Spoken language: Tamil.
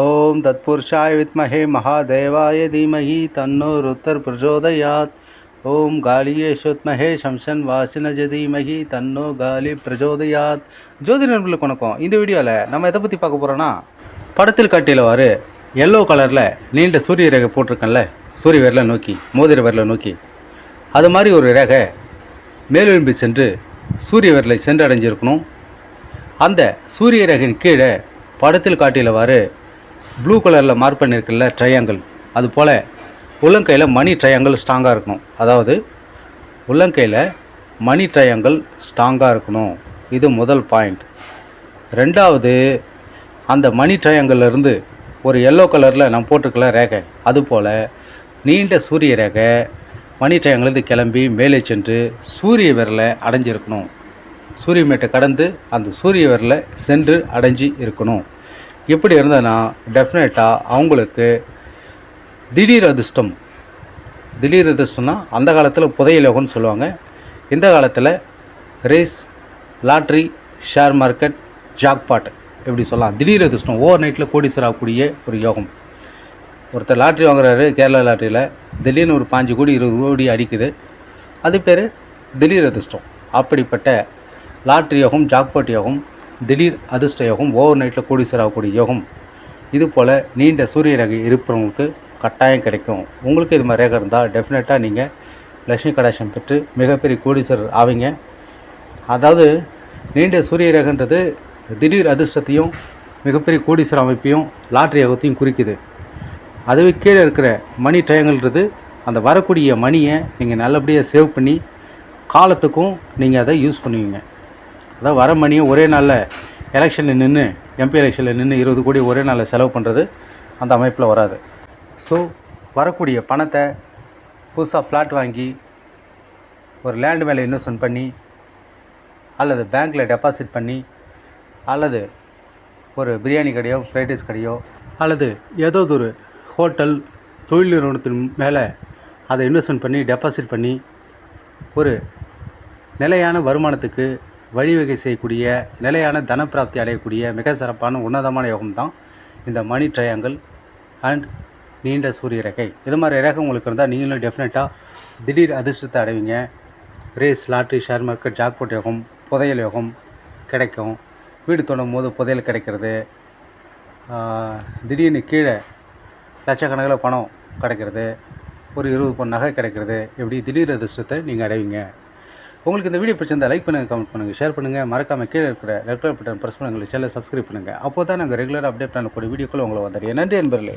ஓம் தத்புருஷாய வித்மஹே மகாதேவாய தீமஹி தன்னோ ருத்தர் பிரச்சோதயாத் ஓம் காலியேஸ்வத்மஹே சம்சன் வாசினஜ தீமஹி தன்னோ காலி பிரச்சோதயாத் ஜோதி நண்பர்களுக்கு வணக்கம் இந்த வீடியோவில் நம்ம எதை பற்றி பார்க்க போகிறோன்னா படத்தில் காட்டியவாறு எல்லோ கலரில் நீண்ட சூரிய ரேகை போட்டிருக்கேன்ல சூரிய விரலை நோக்கி மோதிர விரலை நோக்கி. அது மாதிரி ஒரு ரேகை மேலெழும்பி சென்று சூரிய விரலை சென்றடைஞ்சிருக்கணும். அந்த சூரிய ரேகையின் கீழே படத்தில் காட்டியவாறு ப்ளூ கலரில் மார்க் பண்ணியிருக்குல்ல ட்ரையாங்கிள் அது போல் உள்ளங்கையில் மணி ட்ரையாங்கிள் ஸ்ட்ராங்காக இருக்கணும். அதாவது உள்ளங்கையில் மணி ட்ரையாங்கிள் ஸ்ட்ராங்காக இருக்கணும். இது முதல் பாயிண்ட் ரெண்டாவது அந்த மணி ட்ரையாங்கிள்லேருந்து ஒரு எல்லோ கலரில் நான் போட்டிருக்கல ரேகை. அதுபோல் நீண்ட சூரிய ரேகை மணி ட்ரையாங்கிலேருந்து கிளம்பி மேலே சென்று சூரிய விரலை அடைஞ்சிருக்கணும். சூரிய மேட்டை கடந்து அந்த சூரிய விரலை சென்று அடைஞ்சு இருக்கணும். இப்படி இருந்ததுன்னா டெஃபினட்டாக அவங்களுக்கு திடீர் அதிர்ஷ்டம். திடீர் அதிர்ஷ்டம்னா அந்த காலத்தில் புதையல் யோகம்னு சொல்லுவாங்க. இந்த காலத்தில் race lottery share market jackpot எப்படி சொல்லலாம். திடீர் அதிர்ஷ்டம் ஓவர் நைட்டில் கோடீஸ்வரர் ஆகக்கூடிய ஒரு யோகம். ஒருத்தர் லாட்ரி வாங்குறாரு கேரளா லாட்ரியில் திடீர்னு ஒரு பாஞ்சு கோடி இருபது கோடி அடிக்குது. அது பேர் திடீர் அதிர்ஷ்டம். அப்படிப்பட்ட லாட்ரி யோகம் ஜாக்பாட் யோகம் திடீர் அதிர்ஷ்ட யோகம் ஓவர் நைட்டில் கோடீஸ்வராகக்கூடிய யோகம். இது போல் நீண்ட சூரிய ரேகை இருப்பவங்களுக்கு கட்டாயம் கிடைக்கும். உங்களுக்கு இது மாதிரி ரேகை இருந்தால் டெஃபினட்டாக நீங்கள் லக்ஷ்மி கடாட்சம் பெற்று மிகப்பெரிய கோடீஸ்வரர் ஆவீங்க. அதாவது நீண்ட சூரிய ரகன்றது திடீர் அதிர்ஷ்டத்தையும் மிகப்பெரிய கோடீஸ்வர அமைப்பையும் லாட்ரி யோகத்தையும் குறிக்குது. அதுவே கீழே இருக்கிற மணி டயங்கள்ன்றது அந்த வரக்கூடிய மணியை நீங்கள் நல்லபடியாக சேவ் பண்ணி காலத்துக்கும் நீங்கள் அதை யூஸ் பண்ணுவீங்க. அதாவது வர மணியும் ஒரே நாளில் எலெக்ஷனில் நின்று எம்பி எலெக்ஷனில் நின்று இருபது கோடி ஒரே நாளில் செலவு பண்ணுறது அந்த அமைப்பில் வராது. ஸோ வரக்கூடிய பணத்தை புதுசாக ஃப்ளாட் வாங்கி ஒரு லேண்டு மேலே இன்வெஸ்ட்மெண்ட் பண்ணி அல்லது பேங்க்கில் டெபாசிட் பண்ணி அல்லது ஒரு பிரியாணி கடையோ ஃப்ரைட் ரைஸ் கடையோ அல்லது ஏதோ ஒரு ஹோட்டல் தொழில் நிறுவனத்தின் மேலே அதை இன்வெஸ்ட்மெண்ட் பண்ணி டெபாசிட் பண்ணி ஒரு நிலையான வருமானத்துக்கு வழிவகை செய்யக்கூடிய நிலையான தனப்பிராப்தி அடையக்கூடிய மிக சிறப்பான உன்னதமான யோகம் தான் இந்த மணி ட்ரையாங்கிள் அண்ட் நீண்ட சூரிய ரேகை. இது மாதிரி ரேகை உங்களுக்கு இருந்தால் நீங்களும் டெஃபினட்டாக திடீர் அதிர்ஷ்டத்தை அடைவீங்க. Race lottery share market jackpot யோகம் புதையல் யோகம் கிடைக்கும். வீடு தோண்டும் போது புதையல் கிடைக்கிறது. திடீர்னு கீழே லட்சக்கணக்கில் பணம் கிடைக்கிறது. ஒரு இருபது பொன் நகை கிடைக்கிறது. இப்படி திடீர் அதிர்ஷ்டத்தை நீங்கள் அடைவீங்க. உங்களுக்கு இந்த வீடியோ பிடிச்சிருந்தா லைக் பண்ணுங்கள் கமெண்ட் பண்ணுங்கள் ஷேர் பண்ணுங்கள் மறக்காமல் கீழே இருக்கிற ரெட் கலர் பட்டன் ப்ரெஸ் பண்ணுங்கள் சேனலை சப்ஸ்கிரைப் பண்ணுங்கள் அப்போ தான் நாங்கள் ரெகுலராக அப்டேட் பண்ணக்கூடிய வீடியோக்கள் உங்களை வந்துடுறேன் நன்றி நண்பர்களே